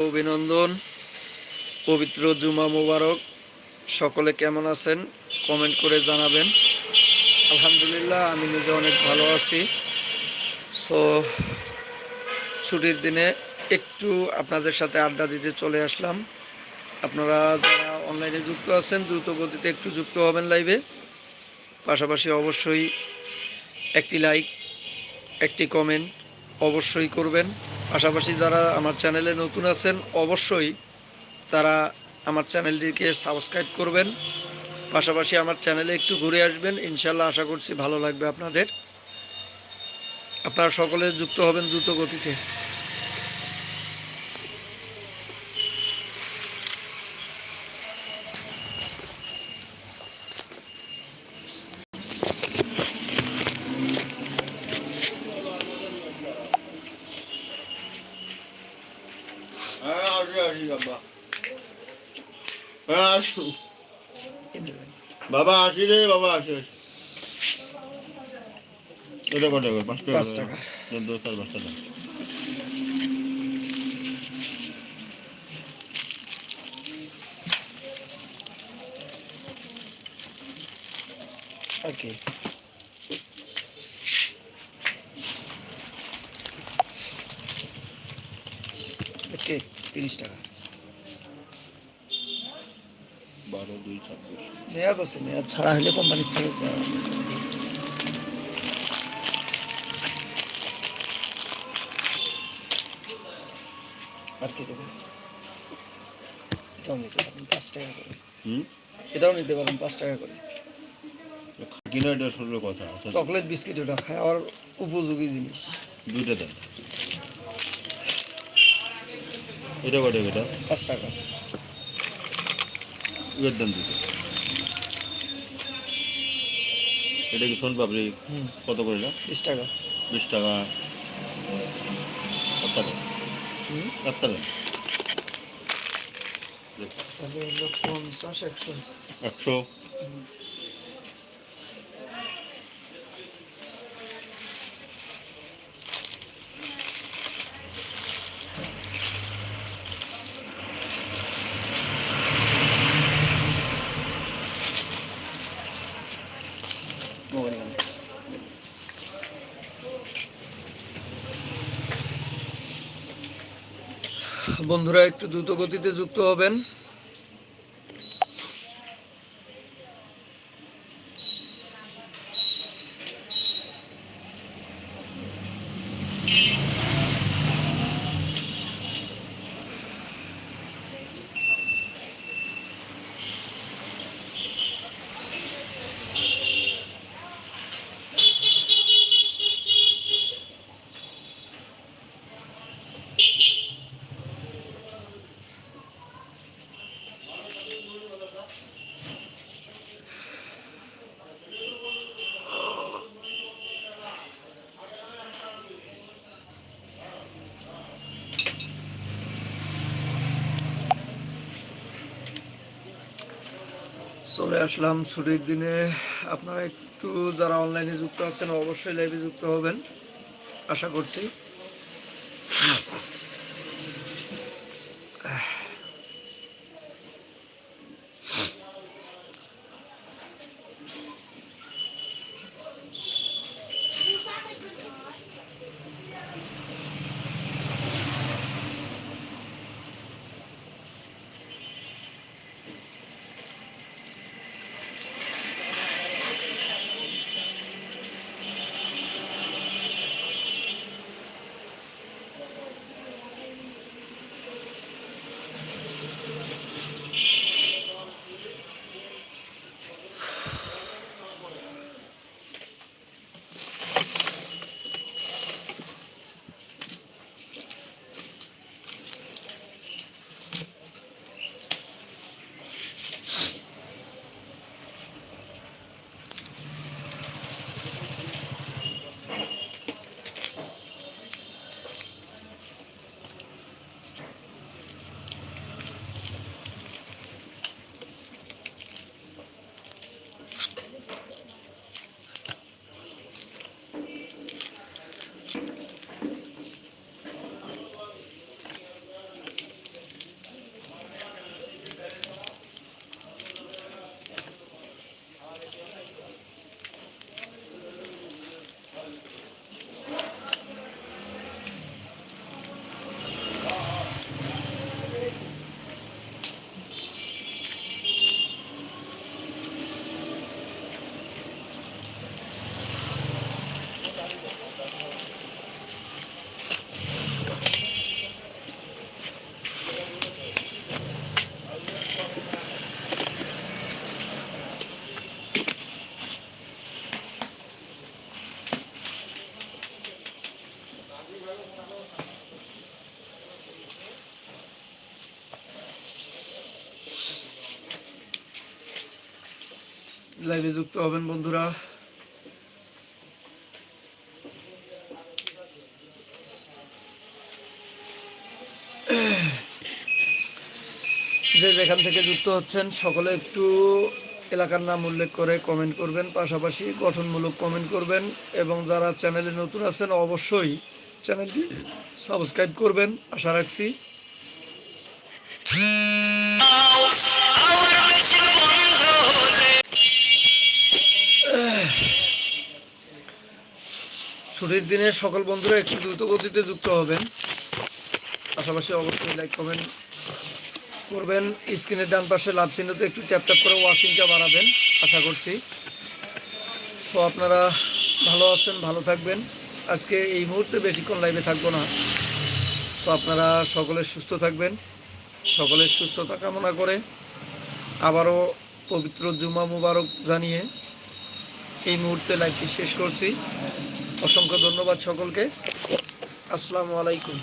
অভিনন্দন, পবিত্র জুমা মোবারক। সকলে কেমন আছেন? কমেন্ট করে জানাবেন। আলহামদুলিল্লাহ, আমি নিজে অনেক ভালো আছি। সো, ছুটির দিনে একটু আপনাদের সাথে আড্ডা দিতে চলে আসলাম। আপনারা যারা অনলাইনে যুক্ত আছেন, দ্রুত গতিতে একটু যুক্ত হবেন লাইভে পাশাপাশি অবশ্যই একটি লাইক একটি কমেন্ট অবশ্যই করবেন। পাশাপাশি যারা আমার চ্যানেলে নতুন আছেন, অবশ্যই তারা আমার চ্যানেলটিকে সাবস্ক্রাইব করবেন। পাশাপাশি আমার চ্যানেলে একটু ঘুরে আসবেন, ইনশাল্লাহ আশা করছি ভালো লাগবে আপনাদের। আপনারা সকলে যুক্ত হবেন দ্রুত গতিতে। আসি বাবা আসু রে বাবা আসি আসি এটা কত টাকা পাঁচ টাকা। পাঁচ টাকা। দশ টাকা পাঁচ টাকা। ওকে। ওকে। তিরিশ টাকা। বারো দুই ছাব্বিশ। মেয়াদ আছে মেয়াদ ছাড়া হলে কোম্পানির থেকে আর কি দেবেন? এটাও নিতে পারেন পাঁচ টাকা করে। এটাও নিতে পারেন পাঁচ টাকা করে। কিনা এটা কথা চকলেট বিস্কিট ওটা খাওয়ার উপযোগী জিনিস। দুইটা দেন। এটা কত এটা পাঁচ টাকা। এর দাম দুটো এটা কি সোন পাপড়ি? হুম। কত করে না বিশ টাকা। বিশ টাকা। হুম। একটা দেন তাহলে একশো। বন্ধুরা একটু দ্রুত গতিতে যুক্ত হবেন। চলে আসলাম ছুটির দিনে। আপনারা একটু যারা অনলাইনে যুক্ত আছেন, অবশ্যই লাইভে যুক্ত হবেন, আশা করছি। লাইভে যুক্ত হবেন বন্ধুরা। যে যেখান থেকে যুক্ত হচ্ছেন, সকলে একটু এলাকার নাম উল্লেখ করে কমেন্ট করবেন, পাশাপাশি গঠনমূলক কমেন্ট করবেন এবং যারা চ্যানেলে নতুন আছেন, অবশ্যই চ্যানেলটি সাবস্ক্রাইব করবেন। আশা রাখছি। ছুটির দিনে সকল বন্ধুরা একটু দ্রুত গতিতে যুক্ত হবেন। পাশাপাশি অবশ্যই লাইক কমেন্ট করবেন। স্ক্রিনের ডান পাশে লাভ চিহ্নতে একটু ট্যাপ ট্যাপ করে ওয়াশিংটা বাড়াবেন, আশা করছি। সো আপনারা ভালো আছেন, ভালো থাকবেন। আজকে এই মুহূর্তে বেশিক্ষণ লাইভে থাকব না। সো আপনারা সকলে সুস্থ থাকবেন সকলের সুস্থতা কামনা করে। আবারও পবিত্র জুমা মুবারক জানিয়ে এই মুহূর্তে লাইভটি শেষ করছি। অসংখ্য ধন্যবাদ সকলকে। আসসালামু আলাইকুম।